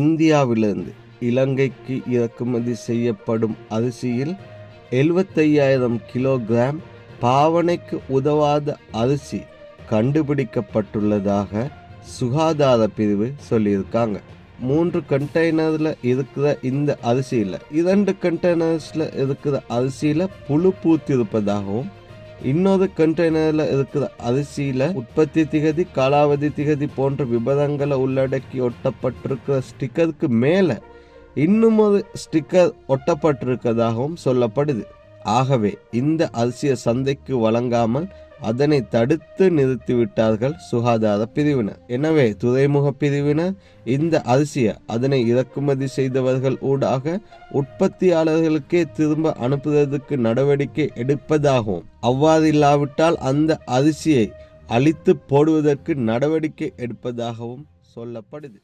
இந்தியாவிலிருந்து இலங்கைக்கு இறக்குமதி செய்யப்படும் அரிசியில் எழுபத்தையாயிரம் கிலோகிராம் பாவனைக்கு உதவாத அரிசி கண்டுபிடிக்கப்பட்டுள்ளதாக சுகாதார பிரிவு சொல்லியிருக்காங்க. மூன்று கண்டெய்னரில் இருக்கிற இந்த அரிசியில் இரண்டு கண்டெய்னர்ஸில் இருக்கிற அரிசியில் புழு பூத்திருப்பதாகவும் இன்னொரு கண்டெய்னரில் இருக்கிற அரிசியில் உற்பத்தி திகதி காலாவதி திகதி போன்ற விவரங்களை உள்ளடக்கி ஒட்டப்பட்டிருக்கிற ஸ்டிக்கருக்கு மேலே இன்னும் ஒரு ஸ்டிக்கர் ஒட்டப்பட்டிருக்கிறதாகவும் சொல்லப்படுது. ஆகவே இந்த அரிசியை சந்தைக்கு வழங்காமல் அதனை தடுத்து நிறுத்திவிட்டார்கள் சுகாதார பிரிவினர். எனவே துறைமுக பிரிவினர் இந்த அரிசியை அதனை இறக்குமதி செய்தவர்கள் ஊடாக உற்பத்தியாளர்களுக்கே திரும்ப அனுப்புவதற்கு நடவடிக்கை எடுப்பதாகவும் அவ்வாறு இல்லாவிட்டால் அந்த அரிசியை அழித்து போடுவதற்கு நடவடிக்கை எடுப்பதாகவும் சொல்லப்படுது.